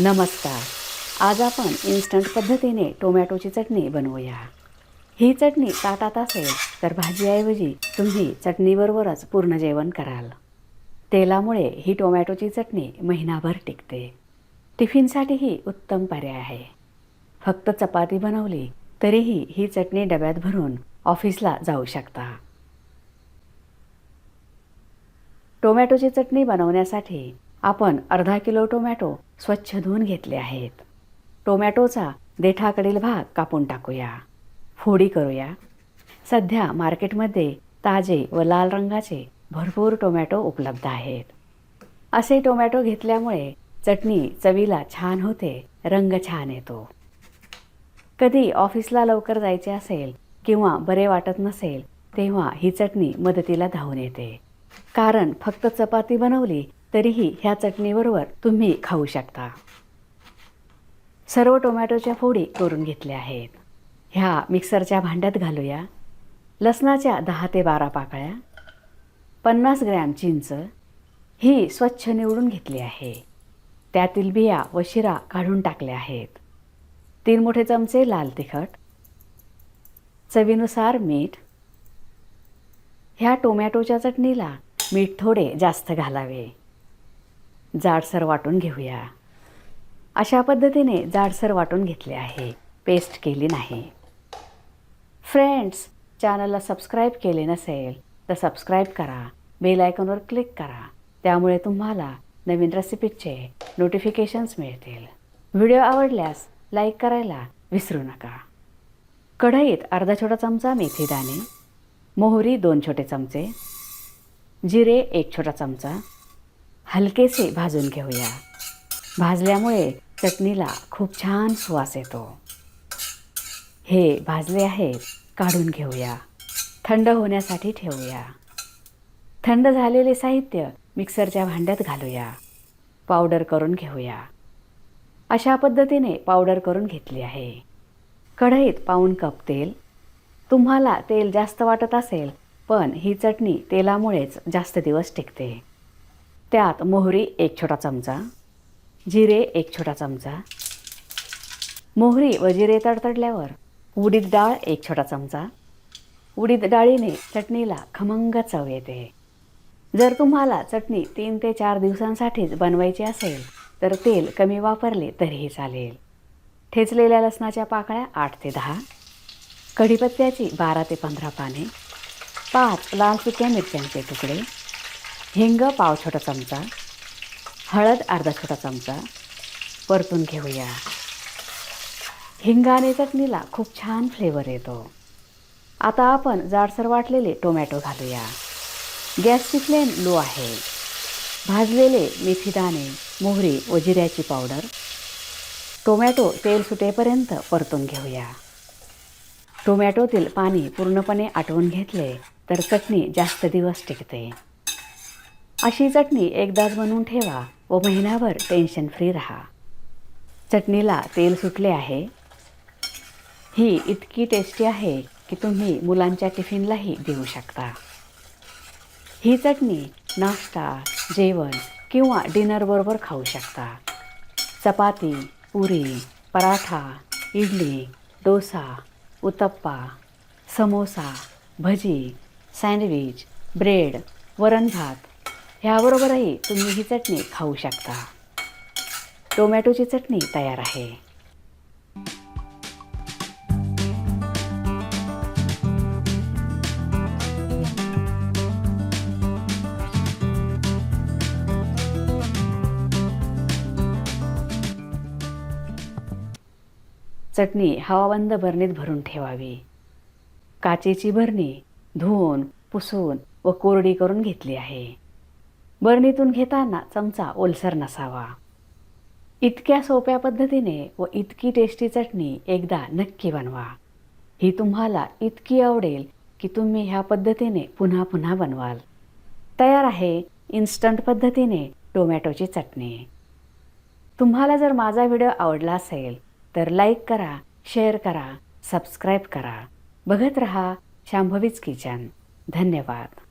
नमस्कार. आज आपण इन्स्टंट पद्धतीने टोमॅटोची चटणी बनवूया. ही चटणी ताटात असेल तर भाजीऐवजी तुम्ही चटणीबरोबरच पूर्ण जेवण कराल. तेलामुळे ही टोमॅटोची चटणी महिनाभर टिकते. टिफिनसाठीही उत्तम पर्याय आहे. फक्त चपाती बनवली तरीही ही चटणी डब्यात भरून ऑफिसला जाऊ शकता. टोमॅटोची चटणी बनवण्यासाठी आपण अर्धा किलो टोमॅटो स्वच्छ धुवून घेतले आहेत. टोमॅटोचा देठाकडील भाग कापून टाकूया. फोडी करूया. सध्या मार्केटमध्ये ताजे व लाल रंगाचे भरपूर टोमॅटो उपलब्ध आहेत. असे टोमॅटो घेतल्यामुळे चटणी चवीला छान होते रंग छान येतो. कधी ऑफिसला लवकर जायचे असेल किंवा बरे वाटत नसेल तेव्हा ही चटणी मदतीला धावून येते. कारण फक्त चपाती बनवली तरीही ह्या चटणीबरोबर तुम्ही खाऊ शकता. सर्व टोमॅटोच्या फोडी करून घेतल्या आहेत. ह्या मिक्सरच्या भांड्यात घालूया. लसणाच्या दहा ते बारा पाकळ्या. पन्नास ग्रॅम चिंच. ही स्वच्छ निवडून घेतली आहे. त्यातील बिया व शिरा काढून टाकल्या आहेत. तीन मोठे चमचे लाल तिखट. चवीनुसार मीठ. ह्या टोमॅटोच्या चटणीला मीठ थोडे जास्त घालावे. जाडसर वाटून घेऊया. अशा पद्धतीने जाडसर वाटून घेतले आहे. पेस्ट केली नाही. फ्रेंड्स चॅनलला सबस्क्राईब केले नसेल तर सबस्क्राईब करा. बेल आयकॉनवर क्लिक करा. त्यामुळे तुम्हाला नवीन रेसिपीचे नोटिफिकेशन्स मिळतील. व्हिडिओ आवडल्यास लाईक करायला विसरू नका. कढईत अर्धा छोटा चमचा मेथी दाणे मोहरी दोन छोटे चमचे जिरे एक छोटा चमचा हलकेसे भाजून घेऊया. भाजल्यामुळे चटणीला खूप छान सुवास येतो. हे भाजले आहेत काढून घेऊया. थंड होण्यासाठी ठेवूया. थंड झालेले साहित्य मिक्सरच्या भांड्यात घालूया. पावडर करून घेऊया. अशा पद्धतीने पावडर करून घेतली आहे. कढईत पाऊण कप तेल तुम्हाला तेल जास्त वाटत असेल पण ही चटणी तेलामुळेच जास्त दिवस टिकते. त्यात मोहरी एक छोटा चमचा जिरे एक छोटा चमचा मोहरी व जिरे तडतडल्यावर उडीद डाळ एक छोटा चमचा. उडीद डाळीने चटणीला खमंग चव येते. जर तुम्हाला चटणी तीन ते चार दिवसांसाठीच बनवायची असेल तर तेल कमी वापरले तरीही चालेल. ठेचलेल्या लसणाच्या पाकळ्या आठ ते दहा कढीपत्त्याची बारा ते पंधरा पाने पाच लाल सुक्या मिरच्यांचे तुकडे हिंग पाव छोटा चमचा हळद अर्धा छोटा चमचा. परतून घेऊया. हिंगाने चटणीला खूप छान फ्लेवर येतो. आता आपण जाडसर वाटलेले टोमॅटो घालूया. गॅसची फ्लेम लो आहे. भाजलेले मेथीदाणे मोहरी व जिऱ्याची पावडर टोमॅटो तेल सुटेपर्यंत परतून घेऊया. टोमॅटोतील पाणी पूर्णपणे आटवून घेतले तर चटणी जास्त दिवस टिकते. अशी चटणी एकदाच बनवून ठेवा व महिनाभर टेन्शन फ्री राहा. चटणीला तेल सुटले आहे. ही इतकी टेस्टी आहे की तुम्ही मुलांच्या टिफिनलाही देऊ शकता. ही चटणी नाश्ता जेवण किंवा डिनरबरोबर खाऊ शकता. चपाती पुरी पराठा इडली डोसा उत्तप्पा समोसा भजी सँडविच ब्रेड वरण भात ह्याबरोबरही तुम्ही ही चटणी खाऊ शकता टोमॅटोची चटणी तयार आहे. चटणी हवाबंद बरणीत भरून ठेवावी. काचेची बरणी धुवून पुसून व कोरडी करून घेतली आहे. बरणीतून घेताना चमचा ओलसर नसावा. इतक्या सोप्या पद्धतीने व इतकी टेस्टी चटणी एकदा नक्की बनवा. ही तुम्हाला इतकी आवडेल की तुम्ही ह्या पद्धतीने पुन्हा पुन्हा बनवाल. तयार आहे इन्स्टंट पद्धतीने टोमॅटोची चटणी. तुम्हाला जर माझा व्हिडिओ आवडला असेल तर लाईक करा शेअर करा सबस्क्राईब करा. बघत रहा शांभवीच किचन धन्यवाद.